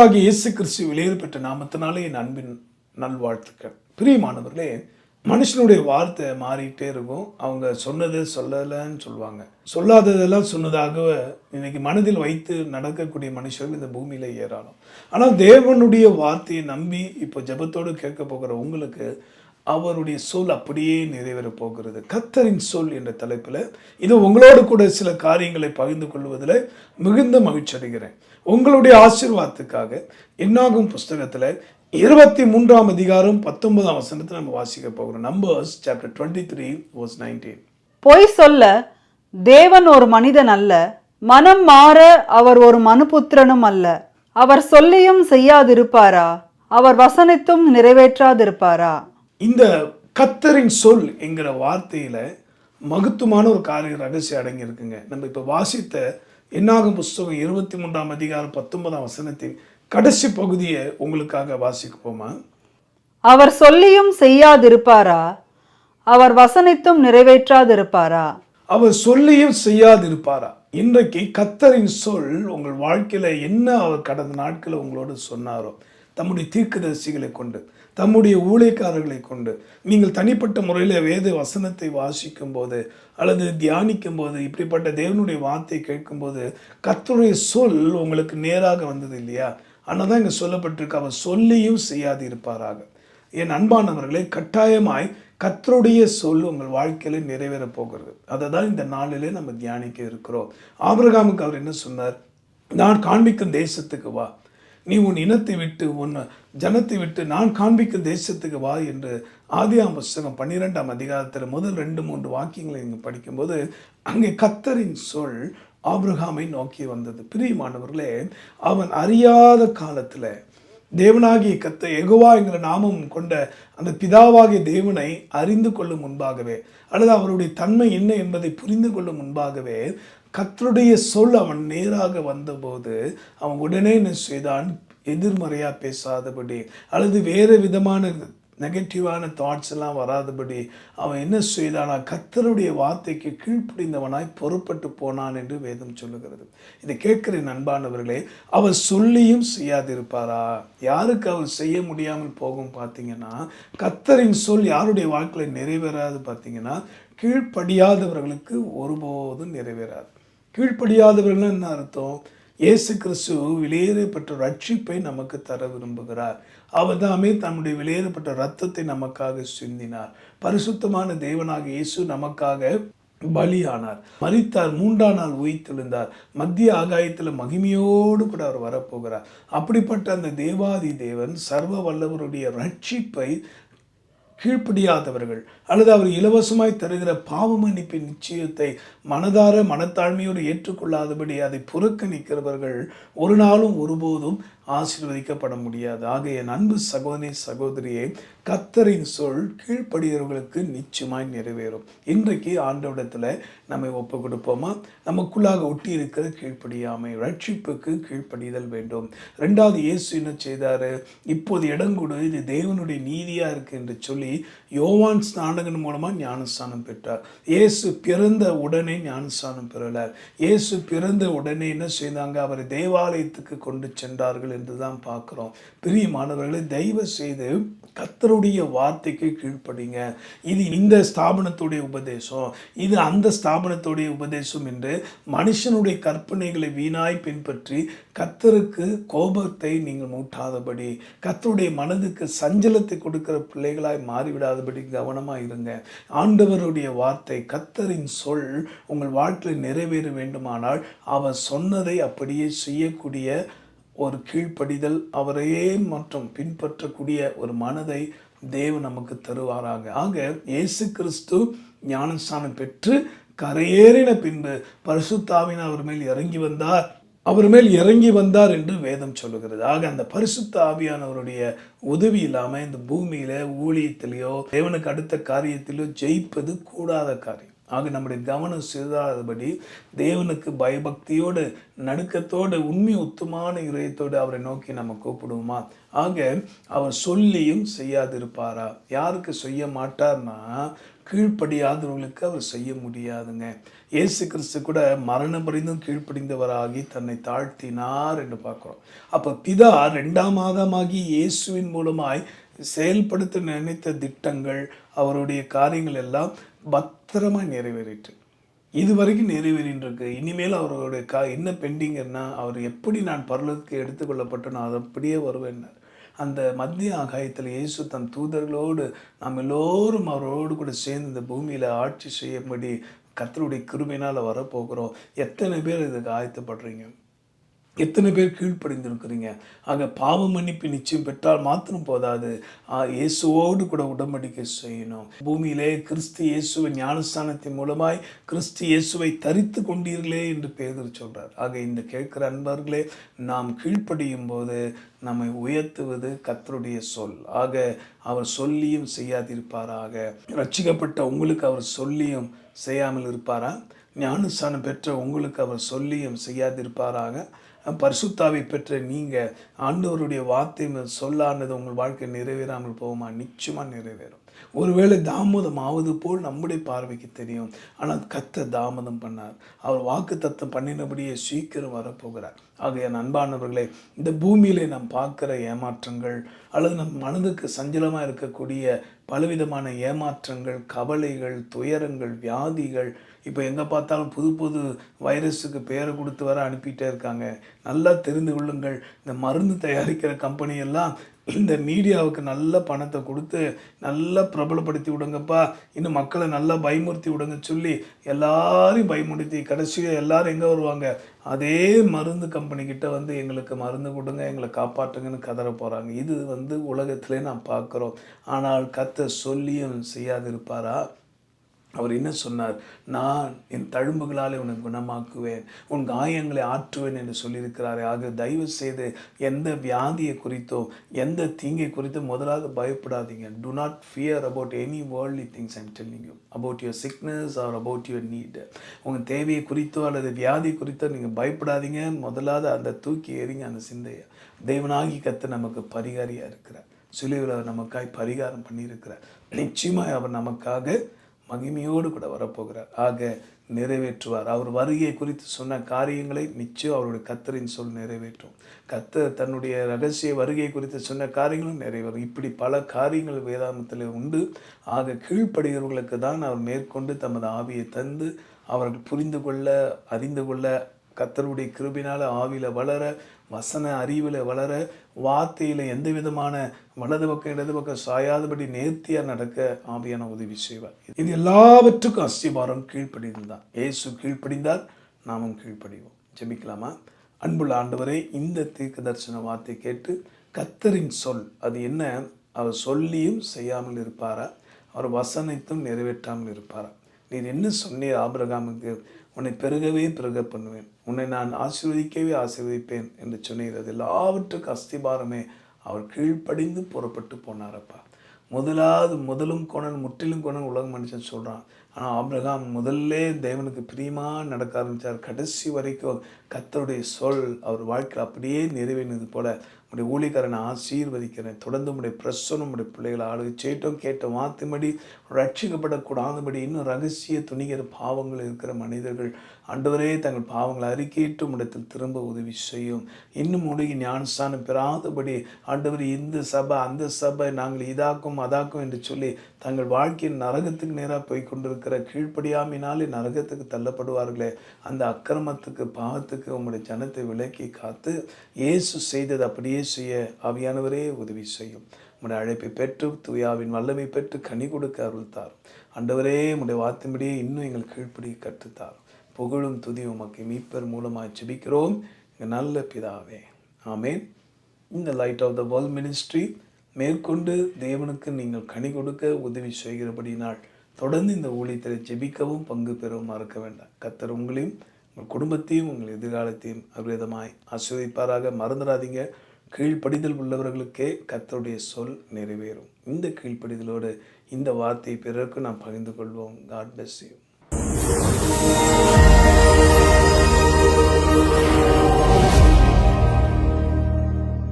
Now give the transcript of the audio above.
ஆண்டவராகிய இயேசு கிறிஸ்து வெளியேறப்பட்ட நாமத்தினாலே என் அன்பின் நல்வாழ்த்துக்கள். பிரியமானவர்களே மனுஷனுடைய வார்த்தை மாறிக்கிட்டே இருக்கும். அவங்க சொன்னது சொல்லலைன்னு சொல்லுவாங்க. சொல்லாததெல்லாம் சொன்னதாக இன்னைக்கு மனதில் வைத்து நடக்கக்கூடிய மனுஷர்கள் இந்த பூமியில ஏறாலும் ஆனால் தேவனுடைய வார்த்தையை நம்பி இப்போ ஜெபத்தோடு கேட்க போகிற உங்களுக்கு அவருடைய சொல் அப்படியே நிறைவேறப் போகிறது. கத்தரின் சொல் என்ற தலைப்பில் இது உங்களோடு கூட சில காரியங்களை பகிர்ந்து கொள்வதில் மிகுந்த மகிழ்ச்சி அடைகிறேன் உங்களுடைய ஆசீர்வாதத்துக்காக என்னாகும் புஸ்தகத்தில் இருபத்தி மூன்றாம் அதிகாரம் பத்தொன்பதாம் வசனத்தை நம்ம வாசிக்க போகிறோம். Numbers chapter twenty three verse nineteen பொய் சொல்ல தேவன் ஒரு மனிதன் அல்ல. மனம் மாற அவர் ஒரு மனுபுத்திரனும் அல்ல. அவர் சொல்லியும் செய்யாதிருப்பாரா? அவர் வசனித்தும் நிறைவேற்றாதிருப்பாரா? இந்த கத்தரின் சொல் என்கிற வார்த்தையில மகத்துவமான ஒரு காரிய ரகசியம் அடங்கி இருக்குங்க நம்ம இப்போ வாசித்த என்னாகும் புஸ்தகம் இருபத்தி மூன்றாம் அதிகாரம் பத்தொன்பதாம் வசனத்தின் கடைசி பகுதியை உங்களுக்காக வாசிப்போமா? அவர் சொல்லியும் செய்யாதிருப்பாரா? அவர் வசனித்தும் நிறைவேற்றாதிருப்பாரா? அவர் சொல்லியும் செய்யாதிருப்பாரா? இன்றைக்கு கத்தரின் சொல் உங்கள் வாழ்க்கையில என்ன அவர் கடந்த நாட்களில் உங்களோடு சொன்னாரோ தம்முடைய தீர்க்கதரிசிகளை கொண்டு தம்முடைய ஊழியக்காரர்களை கொண்டு. நீங்கள் தனிப்பட்ட முறையில் வேத வசனத்தை வாசிக்கும் போது அல்லது தியானிக்கும் போது இப்படிப்பட்ட தேவனுடைய வார்த்தை கேட்கும்போது கத்துடைய சொல் உங்களுக்கு நேராக வந்தது இல்லையா? ஆனால் தான் இங்கே சொல்லப்பட்டிருக்கு அவர் சொல்லியும் செய்யாது இருப்பாராக என் அன்பானவர்களே கட்டாயமாய் கத்தருடைய சொல் உங்கள் வாழ்க்கையில நிறைவேறப் போகிறது. அதை தான் இந்த நாளிலே நம்ம தியானிக்க இருக்கிறோம். ஆபிரகாமுக்கு அவர் என்ன சொன்னார்? நான் காண்பிக்கும் தேசத்துக்கு வா. நீ உன் இனத்தை விட்டு உன் ஜனத்தை விட்டு நான் காண்பிக்கும் தேசத்துக்கு வா என்று ஆதியாம் புஸ்தகம் பன்னிரெண்டாம் அதிகாரத்தில் முதல் ரெண்டு மூன்று வாக்கியங்களை நீங்கள் படிக்கும்போது அங்கே கத்தரின் சொல் ஆப்ரஹாமை நோக்கி வந்தது. பிரியமானவர்களே அவன் அறியாத காலத்தில் தேவனாகிய கத்த எகுவா என்கிற நாமம் கொண்ட அந்த பிதாவாகிய தேவனை அறிந்து கொள்ளும் முன்பாகவே அல்லது அவருடைய தன்மை என்ன என்பதை புரிந்து கொள்ளும் முன்பாகவே கத்தருடைய சொல் அவன் நேராக வந்தபோது அவன் உடனே என்ன செய்தான்? எதிர்மறையாக பேசாதபடி அல்லது வேறு விதமான நெகட்டிவான தாட்ஸ் எல்லாம் வராதபடி அவன் என்ன செய்தானா? கத்தருடைய வார்த்தைக்கு கீழ்ப்படிந்தவனாய் பொறுப்பட்டு போனான் என்று வேதம் சொல்லுகிறது. இதை கேட்கிற நண்பானவர்களே அவர் சொல்லியும் செய்யாதிருப்பாரா? யாருக்கு அவர் செய்ய முடியாமல் போகும் பார்த்தீங்கன்னா கத்தரின் சொல் யாருடைய வாழ்க்கையில் நிறைவேறாது பார்த்தீங்கன்னா கீழ்ப்படியாதவர்களுக்கு ஒருபோதும் நிறைவேறாது. கீழ்ப்படியாதவர்கள் என்ன அர்த்தம்? இயேசு கிறிஸ்து விலையேறப்பட்ட ரட்சிப்பை நமக்கு தர விரும்புகிறார். அவர் தாமே தன்னுடைய விலையேறப்பட்ட ரத்தத்தை நமக்காக சிந்தினார். பரிசுத்தமான தேவனாக இயேசு நமக்காக பலியானார். மறித்தார் மூன்றாம் நாள் உயிர்த்தெழுந்தார். மத்திய ஆகாயத்தில் மகிமையோடு கூட அவர் வரப்போகிறார். அப்படிப்பட்ட அந்த தேவாதி தேவன் சர்வ வல்லவருடைய ரட்சிப்பை கீழ்ப்படியாதவர்கள் அல்லது அவர் இலவசமாய் தருகிற பாவமன்னிப்பின் நிச்சயத்தை மனதார மனத்தாழ்மையோடு ஏற்றுக்கொள்ளாதபடி அதை புறக்கணிக்கிறவர்கள் ஒரு நாளும் ஒருபோதும் ஆசீர்வதிக்கப்பட முடியாது. ஆகைய அன்பு சகோதரி சகோதரியே கத்தரின் சொல் கீழ்ப்படுகிறவர்களுக்கு நிச்சயமாய் நிறைவேறும். இன்றைக்கு ஆண்டவிடத்தில் நம்மை ஒப்பு கொடுப்போமா நமக்குள்ளாக ஒட்டி இருக்கிற கீழ்ப்படியாமை ரட்சிப்புக்கு கீழ்ப்படிதல் வேண்டும். ரெண்டாவது இயேசு என்ன செய்தார்? இப்போது இடங்கொடு இது தேவனுடைய நீதியாக இருக்கு என்று சொல்லி யோவான் ஸ்நானகன் மூலமாக ஞானஸ்தானம் பெற்றார். இயேசு பிறந்த உடனே ஞானஸ்தானம் பெறலார். இயேசு பிறந்த உடனே என்ன செய்தாங்க? அவர் தேவாலயத்துக்கு கொண்டு சென்றார்கள் என்று தான் பார்க்குறோம். பிரியமானவர்களை தயவு செய்து கத்தருடைய வார்த்தைக்கு கீழ்ப்படிங்க. இது இந்த ஸ்தாபனத்துடைய உபதேசம். இது அந்த ஸ்தாபனத்துடைய உபதேசம் என்று மனுஷனுடைய கற்பனைகளை வீணாய் பின்பற்றி கத்தருக்கு கோபத்தை நீங்கள் மூட்டாதபடி கத்தருடைய மனதுக்கு சஞ்சலத்தை கொடுக்கிற பிள்ளைகளாய் மாறிவிடாதபடி கவனமாக இருங்க. ஆண்டவருடைய வார்த்தை கத்தரின் சொல் உங்கள் வாழ்க்கையில் நிறைவேற வேண்டுமானால் அவர் சொன்னதை அப்படியே செய்யக்கூடிய ஒரு கீழ்ப்படிதல் அவரையே மற்றும் பின்பற்றக்கூடிய ஒரு மனதை தேவன் நமக்கு தருவாராக. ஆக இயேசு கிறிஸ்து ஞானஸ்தானம் பெற்று கரையேறின பின்பு பரிசுத்தாவின் அவர் மேல் இறங்கி வந்தார். அவர் மேல் இறங்கி வந்தார் என்று வேதம் சொல்லுகிறது. ஆக அந்த பரிசுத்த ஆவியானவருடைய உதவி இல்லாமல் இந்த பூமியில ஊழியத்திலேயோ தேவனுக்கு அடுத்த காரியத்திலோ ஜெயிப்பது கூடாத காரியம். ஆக நம்முடைய கவனம் சிறிதாதபடி தேவனுக்கு பயபக்தியோடு நடுக்கத்தோடு உண்மை உத்துமான இதயத்தோடு அவரை நோக்கி நம்ம கூப்பிடுவோமா? ஆக அவர் சொல்லியும் செய்யாதிருப்பாரா? யாருக்கு செய்ய மாட்டார்னா கீழ்ப்படியாதவர்களுக்கு அவர் செய்ய முடியாதுங்க. இயேசு கிறிஸ்து கூட மரணம் பரிந்தும் கீழ்ப்படிந்தவராகி தன்னை தாழ்த்தினார் என்று பார்க்குறோம். அப்போ பிதா ரெண்டாம் மாதமாகி இயேசுவின் மூலமாய் செயல்படுத்த நினைத்த திட்டங்கள் அவருடைய காரியங்கள் எல்லாம் பத்திரமாக நிறைவேறிட்டு இது வரைக்கும் நிறைவேறின்றிருக்கு. இனிமேல் அவருடைய கா என்ன பெண்டிங்கன்னா அவர் எப்படி நான் பரலத்துக்கு எடுத்துக்கொள்ளப்பட்டு நான் அப்படியே வருவேன்னார் அந்த மத்திய ஆகாயத்தில் இயேசு தன் தூதர்களோடு நாம் எல்லோரும் அவரோடு கூட சேர்ந்து இந்த பூமியில் ஆட்சி செய்யும்படி கத்தருடைய கிருமினால் வரப்போகிறோம். எத்தனை பேர் இதுக்கு ஆயத்தப்படுறீங்க? எத்தனை பேர் கீழ்ப்படிந்திருக்கிறீங்க? ஆக பாவ மன்னிப்பு நிச்சயம் பெற்றால் மாத்திரம் போதாது. இயேசுவோடு கூட உடம்படிக்கை செய்யணும். பூமியிலே கிறிஸ்து இயேசுவை ஞானஸ்தானத்தின் மூலமாய் கிறிஸ்து இயேசுவை தரித்து கொண்டீர்களே என்று பேதர் சொல்றார். ஆக இந்த கேட்கிற அன்பர்களே நாம் கீழ்ப்படியும் போது நம்மை உயர்த்துவது கத்தருடைய சொல். ஆக அவர் சொல்லியும் செய்யாதிருப்பாராக. ரட்சிக்கப்பட்ட உங்களுக்கு அவர் சொல்லியும் செய்யாமல் இருப்பாரா? ஞானஸ்தானம் பெற்ற உங்களுக்கு அவர் சொல்லியும் செய்யாதிருப்பாராக. பரிசுத்தாவை பெற்ற நீங்கள் ஆண்டவருடைய வார்த்தை சொல்லானது உங்கள் வாழ்க்கை நிறைவேறாமல் போகுமா? நிச்சயமாக நிறைவேறும். ஒருவேளை தாமதம் ஆவது போல் நம்முடைய பார்வைக்கு தெரியும். ஆனால் கத்த தாமதம் பண்ணார். அவர் வாக்கு தத்தம் பண்ணினபடியே சீக்கிரம் வரப்போகிறார். ஆகைய அன்பானவர்களே இந்த பூமியிலே நாம் பார்க்குற ஏமாற்றங்கள் அல்லது நம் மனதுக்கு சஞ்சலமாக இருக்கக்கூடிய பலவிதமான ஏமாற்றங்கள் கவலைகள் துயரங்கள் வியாதிகள் இப்போ எங்கே பார்த்தாலும் புது புது வைரஸுக்கு பேரை கொடுத்து வர அனுப்பிட்டே இருக்காங்க. நல்லா தெரிந்து கொள்ளுங்கள். இந்த மருந்து தயாரிக்கிற கம்பெனி எல்லாம் இந்த மீடியாவுக்கு நல்ல பணத்தை கொடுத்து நல்லா பிரபலப்படுத்தி விடுங்கப்பா. இன்னும் மக்களை நல்லா பயமுறுத்தி விடுங்க சொல்லி எல்லாரையும் பயமுறுத்தி கடைசியாக எல்லாரும் எங்கே வருவாங்க? அதே மருந்து கம்பெனிக்கிட்ட வந்து எங்களுக்கு மருந்து கொடுங்க எங்களை காப்பாற்றுங்கன்னு கதற போகிறாங்க இது வந்து உலகத்திலே நான் பார்க்குறோம். ஆனால் கத்த சொல்லியும் செய்யாதிருப்பாரா? அவர் என்ன சொன்னார்? நான் என் தழும்புகளாலே உன்னை குணமாக்குவேன். உன் காயங்களை ஆற்றுவேன் என்று சொல்லியிருக்கிறாரே. ஆக தயவு செய்து எந்த வியாதியை குறித்தோ எந்த தீங்கை குறித்தோ முதலாவது பயப்படாதீங்க. Do not fear about any worldly things I'm telling you about your sickness or about your need உங்கள் தேவையை குறித்தோ அல்லது வியாதி குறித்தோ நீங்கள் பயப்படாதீங்க. முதலாவது அந்த தூக்கி எறிங்க அந்த சிந்தையை. தேவனாகி கத்து நமக்கு பரிகாரியாக இருக்கிறார். சிலுவில் அவர் நமக்காய் பரிகாரம் பண்ணியிருக்கிறார். நிச்சயமாக அவர் நமக்காக மகிமையோடு கூட வரப்போகிறார். ஆக நிறைவேற்றுவார். அவர் வருகை குறித்து சொன்ன காரியங்களை நிச்சயம் அவருடைய கத்தரின் சொல் நிறைவேற்றும். கத்தர் தன்னுடைய ரகசிய வருகை குறித்து சொன்ன காரியங்களும் நிறைவேறும். இப்படி பல காரியங்கள் வேதாந்தத்தில் உண்டு. ஆக கீழ்ப்படுகிறவர்களுக்கு தான் அவர் மேற்கொண்டு தமது ஆவியை தந்து அவர்கள் புரிந்து கொள்ள அறிந்து கொள்ள கத்தருடைய கிருபினால் ஆவியில் வளர வசன அறிவில் வளர வார்த்தையில் எந்த விதமான வலது பக்கம் இடது பக்கம் சாயாதபடி நேர்த்தியாக நடக்க ஆவியான உதவி செய்வார். இது எல்லாவற்றுக்கும் அஸ்திபாரம் கீழ்ப்படிந்தான் இயேசு கீழ்ப்படிந்தால் நாமும் கீழ்ப்படிவோம். ஜெபிக்கலாமா? அன்புள்ள ஆண்டவரை இந்த தீர்க்க தரிசன வார்த்தை கேட்டு கத்தரின் சொல் அது என்ன? அவர் சொல்லியும் செய்யாமல் இருப்பாரா? அவர் வசனத்தும் நிறைவேற்றாமல் இருப்பாரா? நீர் என்ன சொன்னீர் ஆபிரகாமுக்கு? உன்னை பெருகவே பெருக பண்ணுவேன். உன்னை நான் ஆசீர்வதிக்கவே ஆசீர்வதிப்பேன் என்று சொன்னீர். அது எல்லாவற்றுக்கும் அஸ்திபாரமே அவர் கீழ்ப்படிந்து புறப்பட்டு போனாரப்பா. முதலாவது முதலும் கோணன் முற்றிலும் கோணன் உலக மனுஷன் சொல்கிறான் ஆனால் ஆப்ரகாம் முதல்ல தேவனுக்கு பிரியமாக நடக்க ஆரம்பித்தார் கடைசி வரைக்கும் கத்தருடைய சொல் அவர் வாழ்க்கையில் அப்படியே நிறைவேறினது போல உடைய ஊழியக்காரனை ஆசீர்வதிக்கிறேன். தொடர்ந்து உடைய பிரசனம் உடைய பிள்ளைகளை ஆளுகை சேட்டோம் கேட்ட வார்த்தைமடி ரட்சிக்கப்படக்கூடாதபடி இன்னும் ரகசிய துணிகிற பாவங்கள் இருக்கிற மனிதர்கள். அன்றுவரே தங்கள் பாவங்களை அறிக்கையிட்டு இடத்தில் திரும்ப உதவி செய்யும். இன்னும் உடைய ஞானஸ்தானம் பெறாதபடி ஆண்டவர் இந்த சபை அந்த சபை நாங்கள் இதாக்கும் அதாக்கும் என்று சொல்லி தங்கள் வாழ்க்கையின் நரகத்துக்கு நேராக போய் கொண்டிருக்கிற கீழ்ப்படியாமினாலே நரகத்துக்கு தள்ளப்படுவார்களே. அந்த அக்கிரமத்துக்கு பாவத்துக்கு உங்களுடைய ஜனத்தை விலக்கி காத்து இயேசு செய்தது அப்படியே செய்ய ஆவியானவரே உதவி செய்யும். உடைய அழைப்பை பெற்று துயாவின் வல்லமை பெற்று கனி கொடுக்க அருள்தார். அண்டவரே உடைய வார்த்தைப்படியே இன்னும் எங்கள் கீழ்ப்படி கற்றுத்தார். புகழும் துதி உமக்கு மீட்பர் மூலமாக ஜெபிக்கிறோம். எங்கள் நல்ல பிதாவே ஆமேன். இந்த light of the world ministry மேற்கொண்டு தேவனுக்கு நீங்கள் கனி கொடுக்க உதவி செய்கிறபடினால் தொடர்ந்து இந்த ஊழியத்தை ஜெபிக்கவும் பங்கு பெறவும் மறக்க வேண்டாம். கத்தர் உங்களையும் உங்கள் குடும்பத்தையும் உங்கள் எதிர்காலத்தையும் அவ்விதமாய் ஆசீர்வதிப்பாராக. மறந்துடாதீங்க. கீழ்ப்படிதல் உள்ளவர்களுக்கே கத்தருடைய சொல் நிறைவேறும். இந்த கீழ்ப்படிதலோடு இந்த வார்த்தை பிறருக்கு நாம் பகிர்ந்து கொள்வோம். God bless you